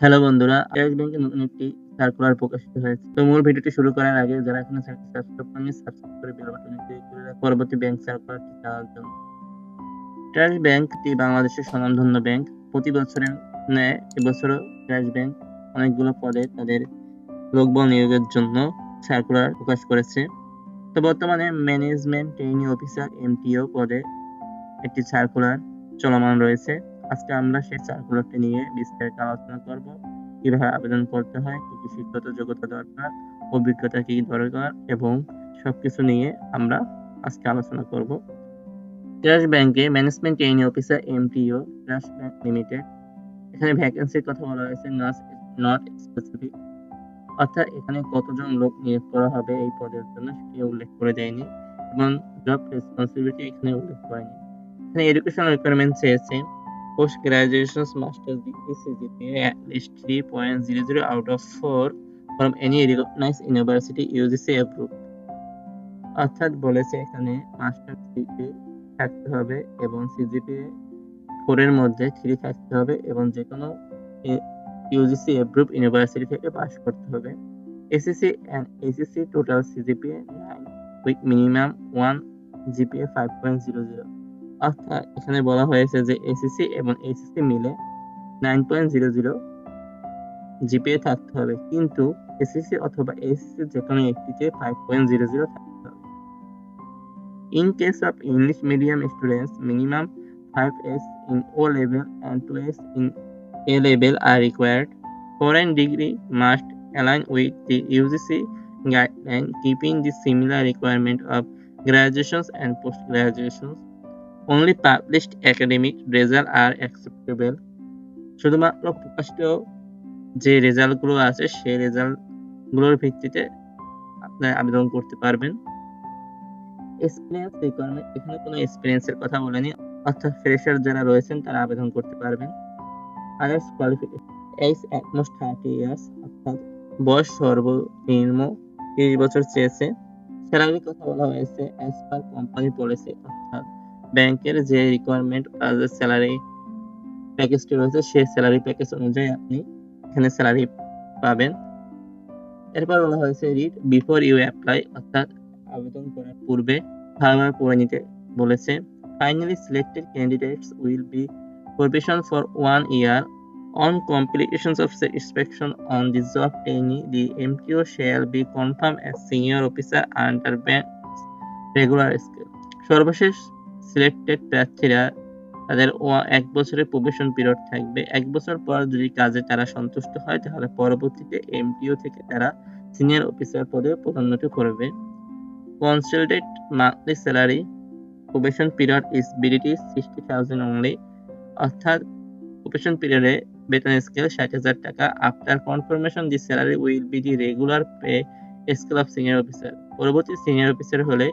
Hello বন্ধুরা, S ব্যাংকের নতুন একটি সার্কুলার প্রকাশিত হয়েছে। তো মূল ভিডিওটি শুরু করার আগে যারা এখনও সাবস্ক্রাইব করেননি সাবস্ক্রাইব করে বেল বাটনে ক্লিক করে রাখুন পরবর্তী ব্যাংক সার্কুলারটি পাওয়ার জন্য। ট্রাস্ট ব্যাংকটি বাংলাদেশের স্বনামধন্য ব্যাংক। প্রতি বছরের ন্যায় এবছরও ট্রাস্ট ব্যাংক অনেকগুলো পদে তাদের লোকবল নিয়োগের জন্য সার্কুলার প্রকাশ করেছে। তো বর্তমানে ম্যানেজমেন্ট ট্রেনিং অফিসার এমটিও পদে একটি সার্কুলার চলমান রয়েছে। আজকে আমরা সেই সার্কুলারটি নিয়ে বিস্তারিত আলোচনা করব। কীভাবে আবেদন করতে হয়, কি, কি শিক্ষাগত যোগ্যতা দরকার, অভিজ্ঞতা কি দরকার এবং সবকিছু নিয়ে আমরা আজকে আলোচনা করব। ট্রাস্ট ব্যাংকে management trainee officer MTO trust bank limited এখানে ভ্যাকেন্সির কথা বলা হয়েছে নট নট স্পেসিফিক অর্থাৎ এখানে কতজন লোক নিয়োগ করা হবে এই পদের জন্য সেটি উল্লেখ করে দেয়নি এবং জব রেসপন্সিবিলিটি এখানে উল্লেখ করেনি এখানে এডুকেশন রিকোয়ারমেন্ট চেয়েছে post graduation masters degree CGPA at least 3.00 out of 4 from any recognized university UGC approved. অর্থাৎ বলেছে এখানে মাস্টার ডিগ্রি থাকতে হবে এবং সিজিপিএ ফোর এর মধ্যে থ্রি থাকতে হবে এবং যে কোনো ইউজিসি অ্যাপ্রুভ ইউনিভার্সিটি থেকে পাস করতে হবে। SSC and SSC total CGPA nine with minimum one GPA five point zero zero অর্থাৎ এখানে বলা হয়েছে যে এসএসসি এবং এসএসসি মিলে nine point zero zero GPA থাকতে হবে কিন্তু এসএসসি অথবা এসএসসি যে কোনো একটিতে ফাইভ পয়েন্ট জিরো জিরো থাকতে হবে in case of English medium students minimum five S in O level and two S in A level are required. Foreign degree must align with the UGC guideline, keeping the similar requirement of graduations and post graduations. Only published academic results are acceptable. শুধুমাত্র প্রকাশিত যে রেজাল্টগুলো আছে, সেই রেজাল্টগুলোর ভিত্তিতে আপনারা আবেদন করতে পারবেন। এক্সপিরিয়েন্স রিকোয়ারমেন্ট এখানে কোনো এক্সপিরিয়েন্সের কথা বলেনি। অর্থাৎ ফ্রেশার যারা রয়েছেন, তারা আবেদন করতে পারবেন। Others qualification age at most thirty years অর্থাৎ বয়স সর্বনিম্ন তিরিশ বছর চেয়েছে। স্যালারির কথা বলা হয়েছে অ্যাজ পার কোম্পানি পলিসি অর্থাৎ ব্যাংকের যে রিকোয়ারমেন্ট যে স্যালারি প্যাকেজটি রয়েছে সেই স্যালারি প্যাকেজ অনুযায়ী আপনি এখানে স্যালারি পাবেন এরপর বলা হয়েছে রিড বিফোর ইউ অ্যাপ্লাই অর্থাৎ আবেদন করার পূর্বে ভালোভাবে পড়ে নিতে বলেছে finally selected candidates will be probation for one year. On completion of satisfaction on the job trainee, the MTO shall be confirmed as senior officer under bank's regular scale. সর্বশেষ selected প্রার্থীরা তাদের এক বছরের প্রবেশন পিরিয়ড থাকবে। এক বছর পর যদি কাজে তারা সন্তুষ্ট হয়, তাহলে পরবর্তীতে এমটিও থেকে তারা সিনিয়র অফিসার পদে পদোন্নতি করবে। Consolidated monthly salary probation period is BDT sixty thousand only অর্থাৎ প্রফেশন পিরিয়ডে বেতন স্কেল ষাট হাজার টাকা। After confirmation the salary will be the regular pay scale of senior officer পরবর্তী সিনিয়র অফিসার হলে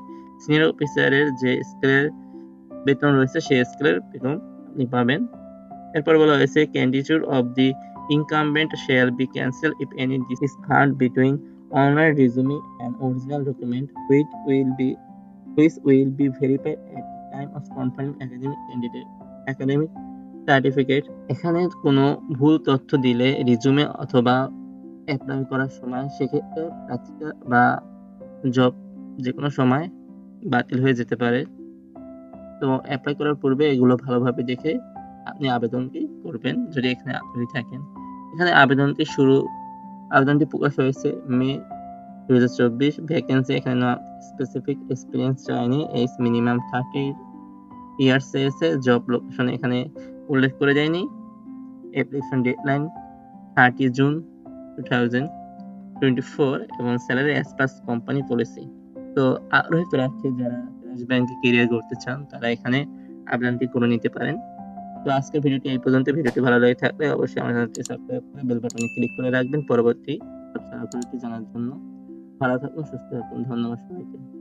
সিনিয়র অফিসারের যে স্কেলের বেতন রয়েছে, সেই স্কেলের বেতন পাবেন। এরপর বলা হয়েছে candidature of the incumbent shall be cancel if any this found between online resume and original document which will be which will be verified the time of confirming academic candidate academic certificate এখানে কোনো ভুল তথ্য দিলে রিজুমে অথবা apply করার সময় সেক্ষেত্রে বা জব যে কোনো সময় বাতিল হয়ে যেতে পারে। তো অ্যাপ্লাই করার পূর্বে এগুলো ভালোভাবে দেখে আপনি আবেদনটি করবেন যদি এখানে আগ্রহী থাকেন। এখানে আবেদনটি শুরু, আবেদনটি প্রকাশ হয়েছে মে দু হাজার চব্বিশ। ভ্যাকেন্সি এখানে স্পেসিফিক এক্সপিরিয়েন্স চাইনি এইস মিনিমাম থার্টি ইয়ার্স চেয়েছে জব লোকেশন এখানে উল্লেখ করে দেয়নি। Application deadline thirty June two thousand twenty four এবং স্যালারি অ্যাজ কোম্পানি পলিসি তো আগ্রহী প্রার্থী যারা ট্রাস্ট ব্যাংকে কেরিয়ার করতে চান, তারা এখানে আবেদনটি করে নিতে পারেন। তো আজকের ভিডিওটি এই পর্যন্ত। ভিডিওটি ভালো লাগে থাকলে অবশ্যই আমার চ্যানেলটি সাবস্ক্রাইব করে বেল বাটনে ক্লিক করে রাখবেন। পরবর্তী আপনার জানার জন্য ভালো থাকুন, সুস্থ থাকুন। ধন্যবাদ সবাইকে।